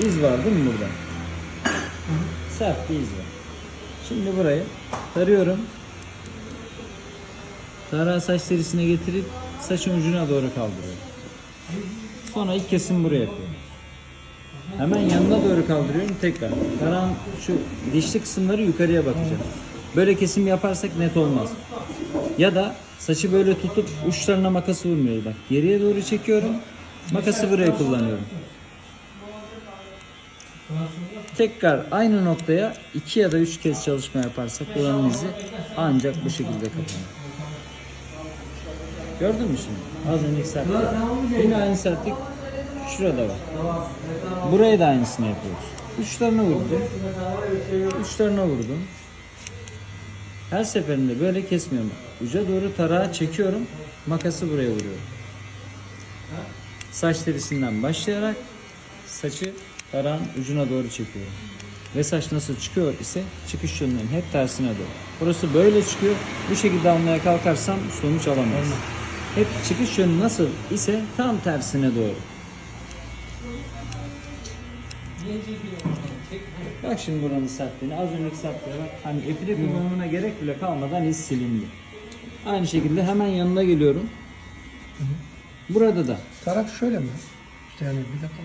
iz var değil mi burada? Sert bir iz var. Şimdi burayı tarıyorum. Tarağı saç derisine getirip saçın ucuna doğru kaldırıyorum. Sonra ilk kesim buraya yapıyorum. Hemen yanına doğru kaldırıyorum tekrar. Tarağın şu dişli kısımları yukarıya bakacak. Böyle kesim yaparsak net olmaz. Ya da saçı böyle tutup uçlarına makası vurmuyoruz. Bak geriye doğru çekiyorum. Makası buraya kullanıyorum. Tekrar aynı noktaya iki ya da üç kez çalışma yaparsak buranın izi ancak bu şekilde kapanır. Gördün mü şimdi? Az önceki sertlik. Yine aynı sertlik şurada var. Buraya da aynısını yapıyoruz. Uçlarına vurdum. Uçlarına vurdum. Her seferinde böyle kesmiyorum. Uca doğru tarağı çekiyorum. Makası buraya vuruyorum. Saç derisinden başlayarak saçı tarağın ucuna doğru çekiyorum. Ve saç nasıl çıkıyor ise çıkış yönünün hep tersine doğru. Burası böyle çıkıyor. Bu şekilde almaya kalkarsam sonuç alamayız. Hep çıkış yönü nasıl ise tam tersine doğru. Bak şimdi buranın sertliğine. Az önceki sertliğe bak. Hani epide kullanımına gerek bile kalmadan iz silindi. Aynı şekilde hemen yanına geliyorum. Burada da. Tarak şöyle mi? Yani bir dakika.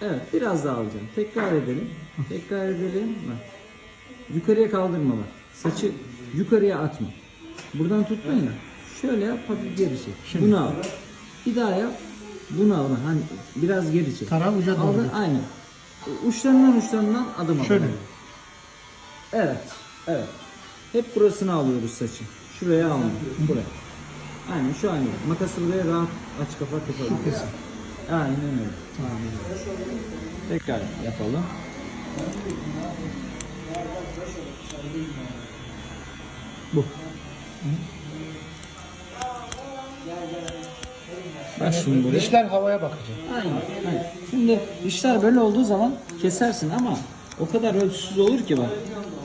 Evet biraz daha alacağım. Tekrar edelim. Tekrar edelim. Bak. Yukarıya kaldırma bak. Saçı yukarıya atma. Buradan tuttun ya. Şöyle yap hafif geri çek. Bunu al. Bir daha yap. Bunu al. Hani biraz geri çek. Tarağı uca doğru. Aldın, aynen. Uçlarından uçlarından adım al. Şöyle. Evet. Evet. Hep burasını alıyoruz saçı. Şuraya alma. Buraya. Aynen şu gibi. Makası buraya rahat aç kapat yapabiliriz. Aynen öyle. Tekrar yapalım. Bu. Bak şimdi buraya. Dişler havaya bakacak. Aynen, aynen. Şimdi dişler böyle olduğu zaman kesersin ama o kadar ölçüsüz olur ki bak.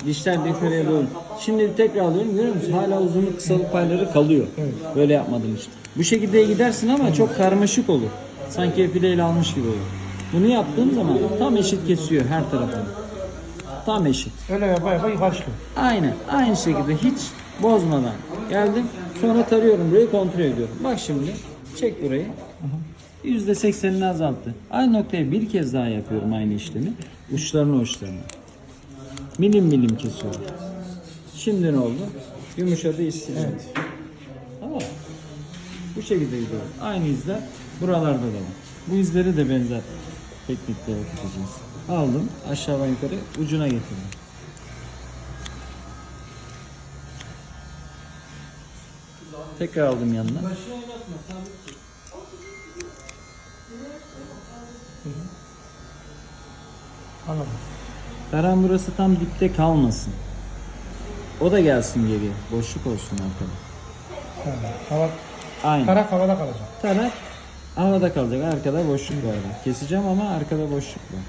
Dişler de yukarıya doğru. Şimdi tekrar alıyorum görüyor musun? Hala uzunluk kısalık payları kalıyor. Böyle yapmadığım için. Bu şekilde gidersin ama çok karmaşık olur. Sanki epileyle almış gibi olur. Bunu yaptığım zaman tam eşit kesiyor her tarafını. Tam eşit. Öyle yapa yapa başlıyor. Aynen. Aynı şekilde hiç bozmadan geldim. Sonra tarıyorum burayı kontrol ediyorum. Bak şimdi çek burayı. %80'ini azalttı. Aynı noktaya bir kez daha yapıyorum aynı işlemi. Uçlarını uçlarını. Milim milim kesiyorum. Şimdi ne oldu? Yumuşadı istiyor. Tamam. Bu şekilde gidiyor. Aynı izler buralarda da var. Bu izleri de benzer teknikle yapacağız. Aldım aşağıdan yukarı ucuna getirdim. Tekrar aldım yanına. Anladım. Karan burası tam dipte kalmasın. O da gelsin geriye. Boşluk olsun arkada. Ha, Hava, Aynen. tarak havada kalacak. Tarak havada kalacak. Arkada boşluk var. Keseceğim ama arkada boşluk var.